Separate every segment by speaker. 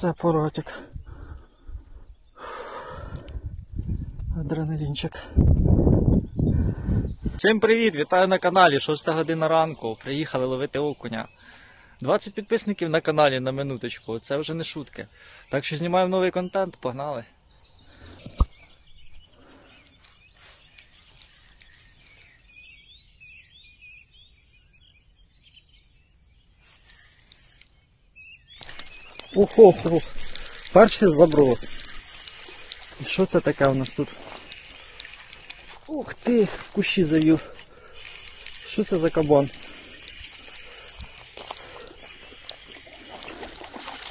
Speaker 1: Оце поротик. Адреналінчик. Всім привіт! Вітаю на каналі. 6 година ранку. Приїхали ловити окуня. 20 підписників на каналі на минуточку. Це вже не шутки. Так що знімаємо новий контент, погнали. Охо, охо. Перший заброс. І що це таке у нас тут? Ух ти, в кущі завів. Що це за кабан?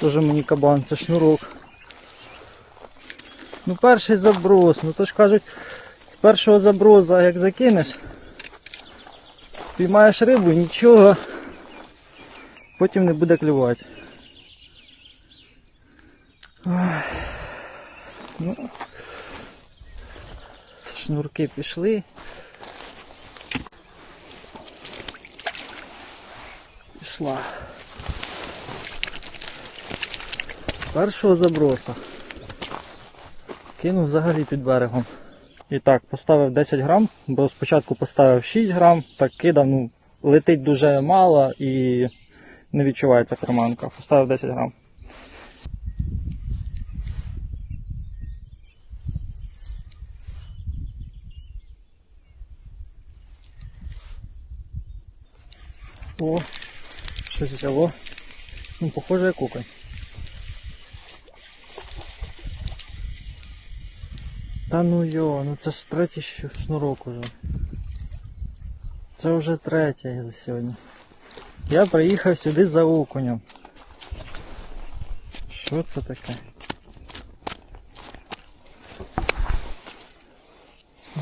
Speaker 1: Тоже мені кабан, це шнурок. Ну перший заброс, ну то ж кажуть, з першого заброса як закинеш, піймаєш рибу, нічого, потім не буде клювати. Ну, шнурки пішли. Пішла. З першого заброса. Кинув взагалі під берегом. І так, поставив 10 грам, бо спочатку поставив 6 грам, так кидав, ну, летить дуже мало і не відчувається креманка. Поставив 10 грам. О, щось взяло. Ну, похоже, як окунь. Та ну йо, ну це ж третій шнурок уже. Це вже третє за сьогодні. Я приїхав сюди за окунем. Що це таке?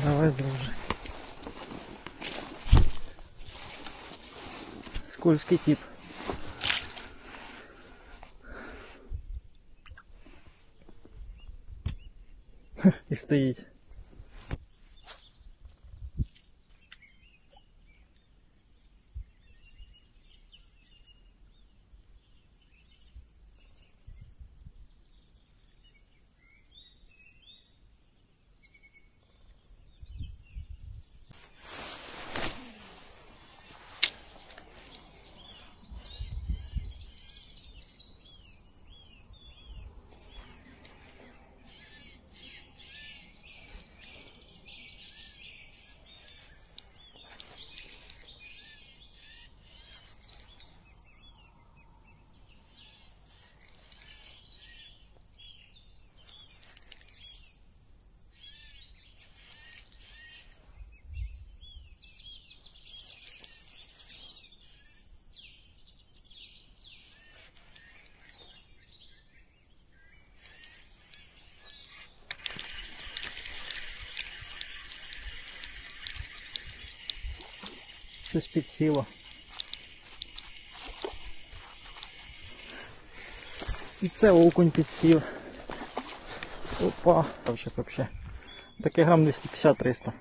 Speaker 1: Давай, друже. Скользкий тип. І стоїть. Щось підсіло. І це окунь підсів. Опа, вообще. Таке грам 250-300.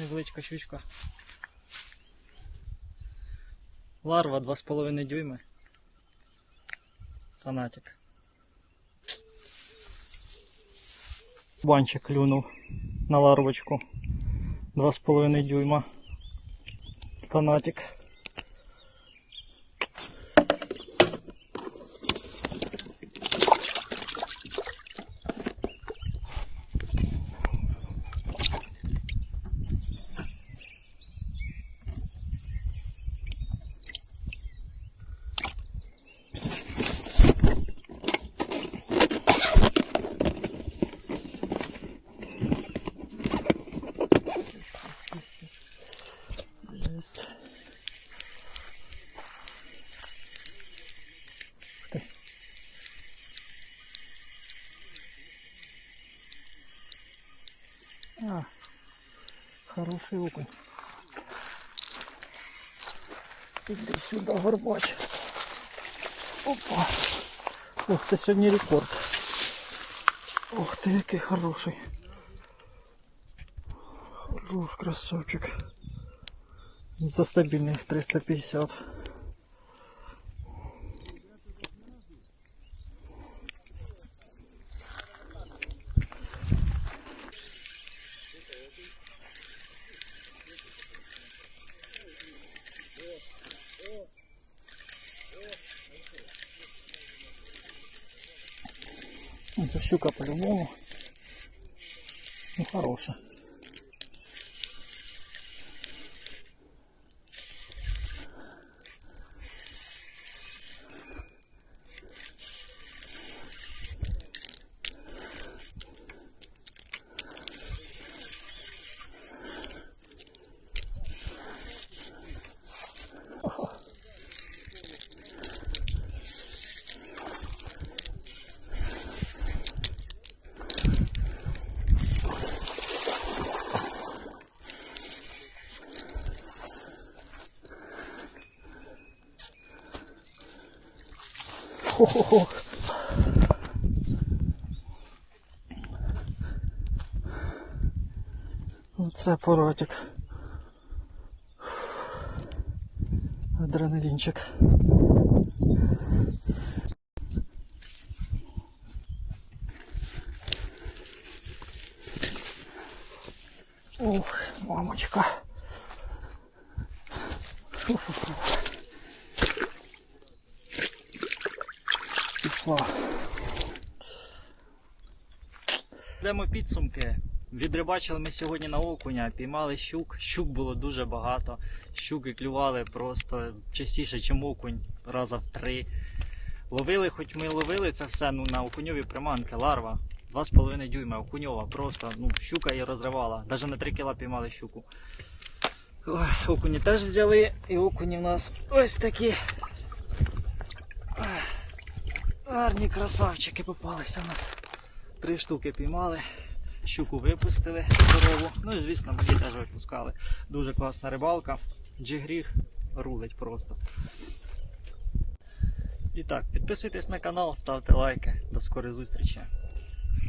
Speaker 1: Невеличка щучка. Ларва 2,5 дюйми. Фанатик. Банчик клюнув на ларвочку. 2,5 дюйма. Фанатик. Хороший окунь. Іди сюди, горбач. Опа. Ох, це сьогодні рекорд. Ох ти, який хороший. Хорош, красавчик. За стабільних 350. Це щука по-любому. Ну, хороша. Хо-хо-хо. Оце поротик. Адреналінчик. Пішла. Йдемо підсумки. Відрибачили ми сьогодні на окуня, піймали щук. Щук було дуже багато. Щуки клювали просто частіше, ніж окунь, раза в три. Ловили, хоч ми ловили це все ну, на окуньові приманки, ларва. 2,5 дюйма, окуньова, просто ну, щука її розривала. Навіть на 3 кіла піймали щуку. Ой, окуні теж взяли, і окуні в нас ось такі. Гарні красавчики попалися у нас. Три штуки піймали, щуку випустили здорову. Ну і звісно, мені теж випускали. Дуже класна рибалка. Джигріг рулить просто. І так, підписуйтесь на канал, ставте лайки. До скорої зустрічі.